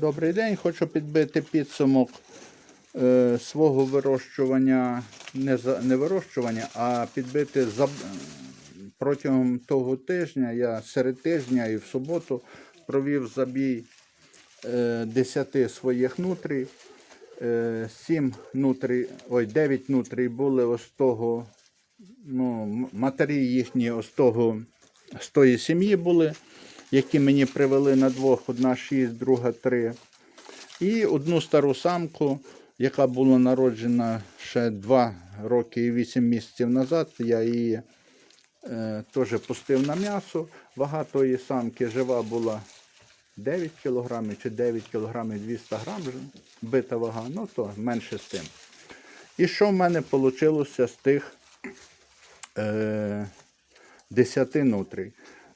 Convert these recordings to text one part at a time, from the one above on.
Добрий день. Хочу підбити підсумок е, свого вирощування, не, за, не вирощування, а підбити за, протягом того тижня. Я серед тижня і в суботу провів забій е, 10 своїх нутрій. Е, 7 нутрій, ой, 9 нутрій були ось того, ну, матері їхні ось того, з тої сім'ї були, які мені привели на двох, одна 6, друга 3. І одну стару самку, яка була народжена ще 2 роки і 8 місяців назад. Я її е, теж пустив на м'ясо. Вага тої самки жива була 9 кг чи 9 кг 200 грам бита вага, ну то менше з тим. І що в мене вийшло з тих е, 10 нутрій?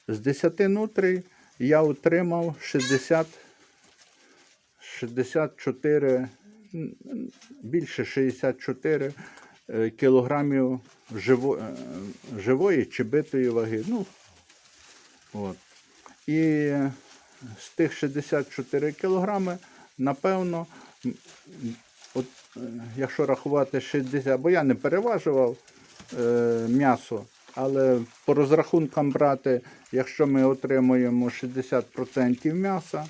З 10 нутрій я отримав 60, 64, більше 64 е, кілограмів живо, е, живої чи битої ваги. Ну, от. І з тих 64 кілограми, напевно, от, е, якщо рахувати 60, бо я не переважував е, м'ясо, але по розрахункам брати, якщо ми отримуємо 60% м'яса,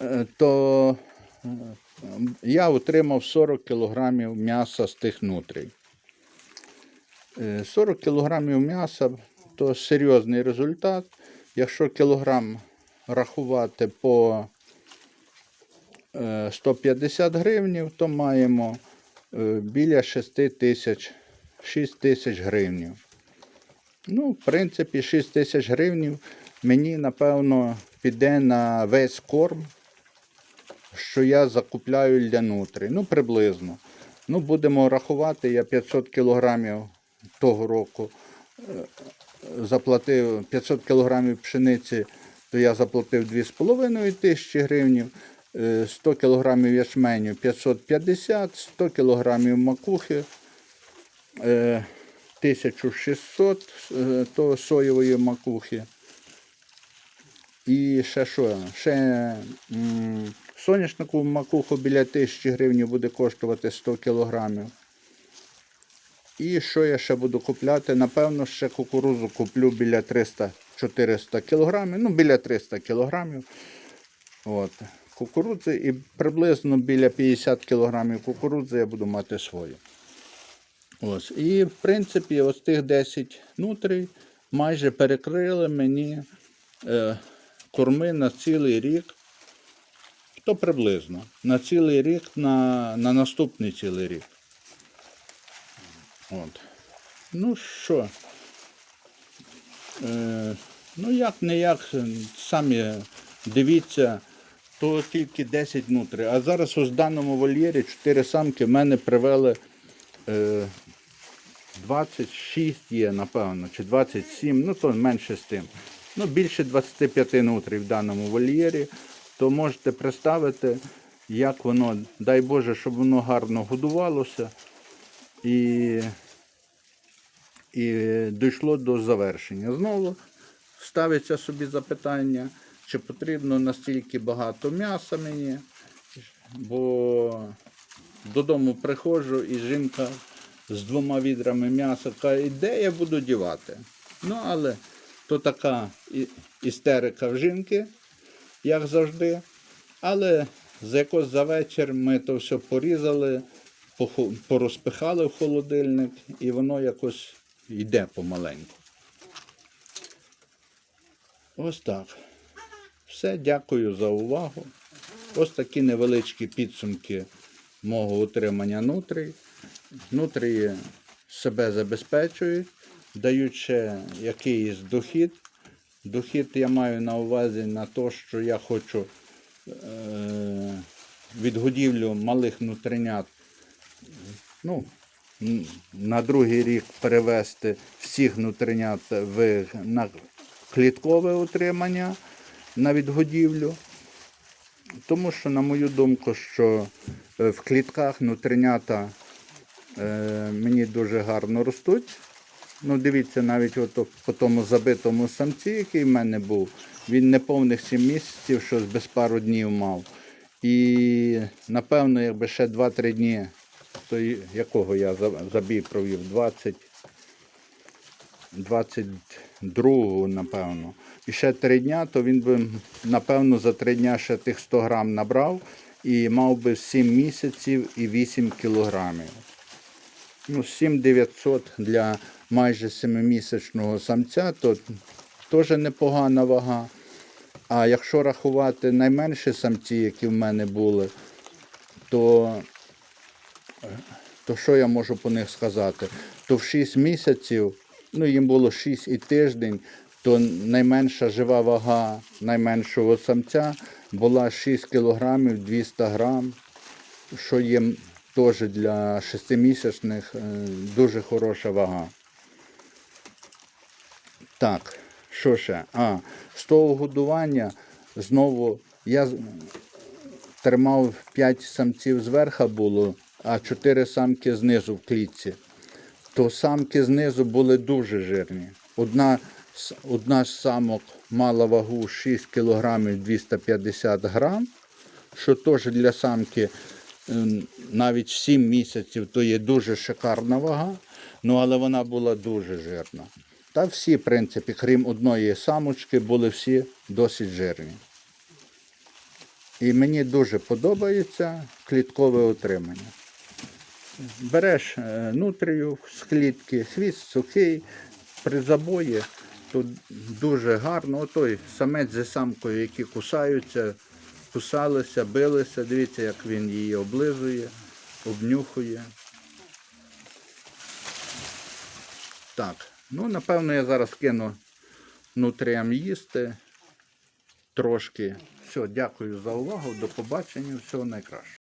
е, то е, я отримав 40 кілограмів м'яса з тих нутрій. Е, 40 кілограмів м'яса то серйозний результат. Якщо кілограм рахувати по е, 150 гривнів, то маємо е, біля 6 тисяч 6 тисяч гривнів. Ну, в принципі, 6 тисяч гривнів мені, напевно, піде на весь корм, що я закупляю для нутрі. Ну, приблизно. Ну, будемо рахувати, я 500 кілограмів того року е, заплатив 500 кілограмів пшениці, то я заплатив 2,5 тисячі гривнів. Е, 100 кілограмів ячменю 550, 100 кілограмів макухи 1600 е, то соєвої макухи. І ще що? Ще соняшнику макуху біля 1000 гривень буде коштувати 100 кілограмів. І що я ще буду купляти? Напевно, ще кукурузу куплю біля 300-400 кілограмів. Ну, біля 300 кілограмів. От. Кукурудзи і приблизно біля 50 кілограмів кукурудзи я буду мати свою. Ось. І в принципі, ось тих 10 нутрій майже перекрили мені е, корми на цілий рік. То приблизно. На цілий рік, на, на наступний цілий рік. От. Ну що? Е, ну, як не як, самі дивіться, то тільки 10 внутрі. А зараз ось в даному вольєрі 4 самки в мене привели е, 26 є, напевно, чи 27, ну то менше з тим. Ну, більше 25 нутрій в даному вольєрі, то можете представити, як воно, дай Боже, щоб воно гарно годувалося і, і дійшло до завершення. Знову ставиться собі запитання, чи потрібно настільки багато м'яса мені, бо додому приходжу і жінка з двома відрами м'яса каже, де я буду дівати? Ну, але то така істерика в жінки, як завжди. Але за якось за вечір ми то все порізали, порозпихали в холодильник, і воно якось йде помаленьку. Ось так. Все, дякую за увагу. Ось такі невеличкі підсумки мого утримання нутрій. Нутрії себе забезпечують, дають ще якийсь дохід. Дохід я маю на увазі на те, що я хочу е, відгодівлю малих нутринят ну, на другий рік перевести всіх нутринят в, на кліткове утримання на відгодівлю. Тому що, на мою думку, що е, в клітках нутринята е, мені дуже гарно ростуть. Ну, дивіться, навіть от по тому забитому самці, який в мене був, Він не повних 7 місяців, щось без пару днів мав. І напевно, якби ще 2-3 дні, то якого я забій провів? 20, 22, напевно. І ще 3 дня, то він би, напевно, за 3 дня ще тих 100 грам набрав і мав би 7 місяців і 8 кілограмів. Ну, 7900 для майже 7-місячного самця, то теж непогана вага. А якщо рахувати найменші самці, які в мене були, то, то що я можу по них сказати? То в 6 місяців, ну їм було 6 і тиждень, то найменша жива вага найменшого самця була 6 кілограмів 200 грам, що є теж для 6-місячних е, дуже хороша вага. Так, що ще? А, з того годування знову я тримав 5 самців зверху було, а 4 самки знизу в клітці. То самки знизу були дуже жирні. Одна, одна з самок мала вагу 6 кг 250 грам, що теж для самки навіть 7 місяців то є дуже шикарна вага, ну але вона була дуже жирна. Та всі, в принципі, крім одної самочки, були всі досить жирні. І мені дуже подобається кліткове утримання. Береш е, нутрію з клітки, хвіст сухий, при забої, то дуже гарно. Отой самець зі самкою, які кусаються, кусалися, билися. Дивіться, як він її облизує, обнюхує. Так, ну напевно я зараз кину нутріям їсти трошки. Все, дякую за увагу. До побачення. Всього найкраще.